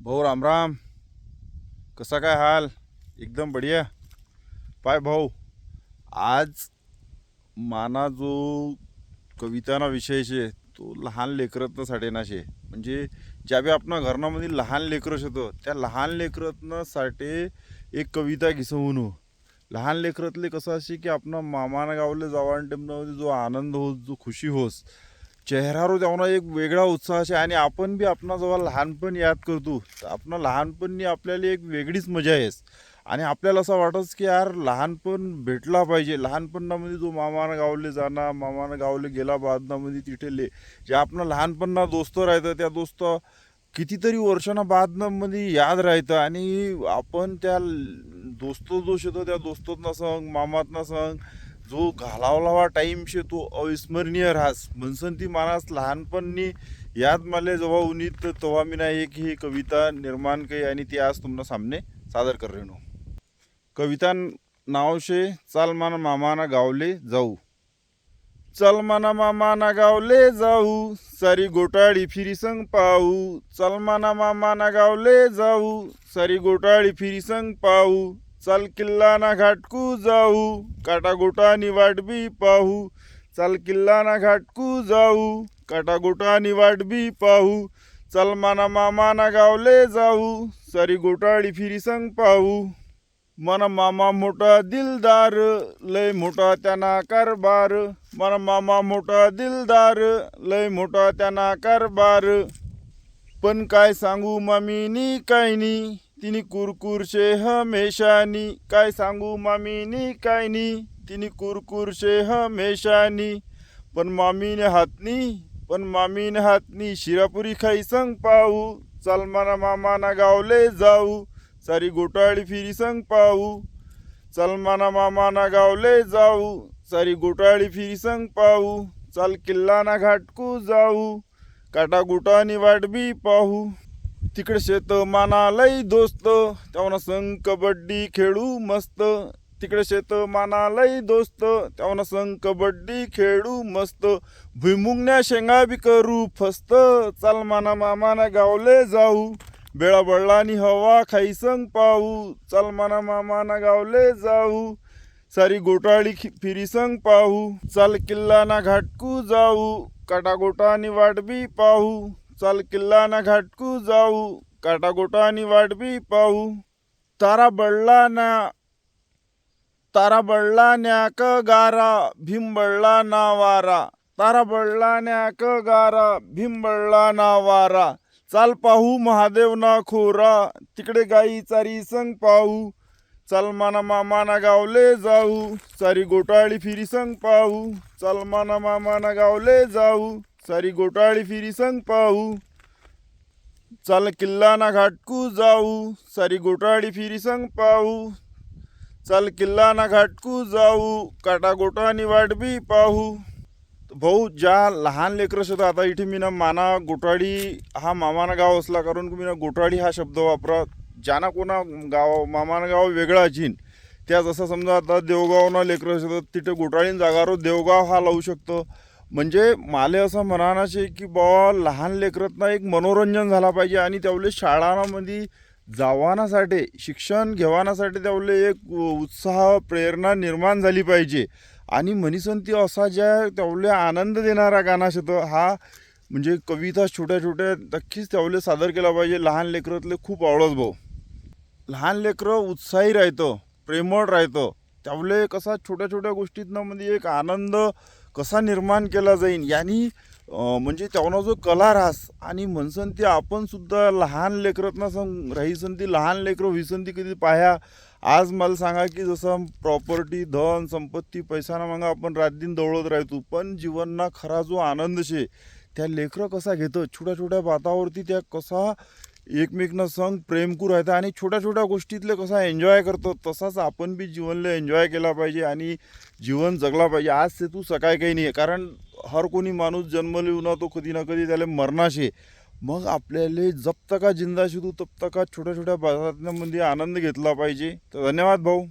भाऊ रामराम कसा काय हाल? एकदम बढिया. पाय भाऊ आज माना जो कविताना विषय शे तो लहान लेकरत्न साठेना शे. म्हणजे ज्या बी आपणा लहान लेकरं शेतो त्या लहान लेकरत्न साठे एक कविता घिसवून लहान लेकरातले कसं असे की आपण मामाना गावले जावान टेमनामध्ये जो आनंद होस जो खुशी होस चेहऱ्यावर तेव्हा एक वेगळा उत्साह आहे आणि आपण बी आपणा जेव्हा लहानपण याद करतो तर आपण लहानपणी आपल्याला एक वेगळीच मजा आहेस आणि आपल्याला असं वाटत की यार लहानपण भेटला पाहिजे. लहानपणामध्ये जो मामानं गावले जाणार मामानं गावले गेला बादनामध्ये तिथेले जे आपण लहानपणा दोस्त राहतं त्या दोस्त कितीतरी वर्षांना बादनामध्ये याद राहतं आणि आपण त्या दोस्त जो शेतो त्या दोस्तांना सांग मामातना सांग जो घालावलावा टाईम शे तो अविस्मरणीय राहस म्हणसन ती मानास लहानपणी याद माले जेव्हा उनीत तेव्हा मी ना एक ही कविता निर्माण के आणि ती आज तुमना सामने सादर कर रेणो कविता नाव शे चाल माना मामाना गावले जाऊ. चल माना मामाना गावले जाऊ सारी गोटाळी फिरी संग पाहू. चल माना मामाना गावले जाऊ सारी गोटाळी फिरी संग पाहू. चल किल्लाना घाटकू जाऊ काटा गोटानी वाटबी पाहू. चल किल्लाना घाटकू जाऊ काटा गोटानी वाटबी पाहू. चल मना मामाना गावले जाऊ सारी गोटाळी फिरी संग पाहू. मन मामा मोठा दिलदार लय मोठा त्यांना कारभार. मन मामा मोठा दिलदार लय मोठा त्यांना कारभार. पण काय सांगू मामीनी काय नी तिनी कुरकुरशे हमेशानी. काय सांगू मामीनी काय नी? तिनी कुरकुरशे हमेशानी. पण मामीने हातनी पण मामीने हातनी शिरापुरी खाई संग पाहू चल मना मामाना गावले जाऊ. सारी गोटाळी फिरी संग पाहू चल मना मामाना गावले जाऊ. सारी गोटाळी फिरी संग पाहू चल किल्लाना घाटकू जाऊ. काटा गुटानी वाटबी पाहू. तिकडे शेत मानालय दोस्त. तेव्हा संग कबड्डी खेळू मस्त. तिकडे शेत मानालय दोस्त. तेव्हा संग कबड्डी खेळू मस्त. भुईमुंगण्या शेंगा बी करू फस्त. चाल माना मामाना गावले जाऊ. बेळा बळलानी हवा खाई संग पाहू. चाल माना मामाना गावले जाऊ. सारी गोटाळी खि- फिरी संग पाहू. चाल किल्ला ना घाटकू जाऊ. काटा गोटानी वाटबी पाहू. चाल किल्ला ना घाटकू जाऊ काटा आणि वाटबी पाहू. तारा बळला ना तारा बळला न्याक गारा भीम बळला ना वारा. तारा बळला न्याक गारा भीम बळला ना वारा. चाल पाहू महादेव ना खोरा तिकडे गाई चारी संग पाहू. चल माना मामाना गावले जाऊ सारी गोटाळी फिरी संग पाहू. चल माना मामाना गावले जाऊ. सारी गोटाळी फिरी संग पाहू. चल किल्लाना घाटकू जाऊ. सारी गोटाळी फिरी संग पाहू. चल किल्लाना घाटकू जाऊ. काटा गोटानी वाटबी पाहू. भाऊ ज्या लहान लेकरं शेतात आता इथे मी ना माना गोटाळी हा मामाना गाव असला कारण की मी ना गोटाळी हा शब्द वापरा. ज्याना कोणा गाव मामाना गाव वेगळा अचिन त्या जसं समजा आता देवगावना लेकरं शेतात तिथे गोटाळीन जागारो देवगाव हा लावू शकतो. म्हणजे माले असं म्हणाना असे की बा लहान लेकरातना एक मनोरंजन झाला पाहिजे आणि त्यावले शाळांमध्ये जावानासाठी शिक्षण घेवानासाठी त्यावले एक उत्साह प्रेरणा निर्माण झाली पाहिजे. आणि म्हणीसन ती असा ज्या त्यावले आनंद देणारा गाणा शेत हा म्हणजे कविता छोट्या छोट्या नक्कीच त्यावले सादर केला पाहिजे. लहान लेकरातले खूप आवडत भाऊ. लहान लेकरं उत्साही राहतं प्रेमळ राहतं. त्यावले कसा छोट्या छोट्या गोष्टीतनं म्हणजे एक आनंद कसा निर्माण केला जाईल यांनी म्हणजे त्यावना जो कला राहस आणि म्हणसन ती आपण सुद्धा लहान लेकरातना संग राहीसन ती लहान लेकरं व्हिसन ती कधी पाह्या. आज मला सांगा की जसं प्रॉपर्टी धन संपत्ती पैसाना मग आपण रातदिन दौडत राहतो पण जीवनना खरा जो आनंद शे त्या लेकरं कसा घेतं? छोट्या छोट्या बातावरती त्या कसा एकमेकनं संग प्रेम करू राहतं आणि छोट्या छोट्या गोष्टीतले कसा एन्जॉय करतो तसाच आपण बी जीवनला एन्जॉय केला पाहिजे आणि जीवन जगला पाहिजे. आज से तू सकाळ काही नाही आहे कारण हर कोणी माणूस जन्मले ना तो कधी ना कधी त्याला मरणाशे. मग आपल्याला जब तका जिंदा तू तब तका छोट्या छोट्या बातम्यांमध्ये म्हणजे आनंद घेतला पाहिजे. तर धन्यवाद भाऊ.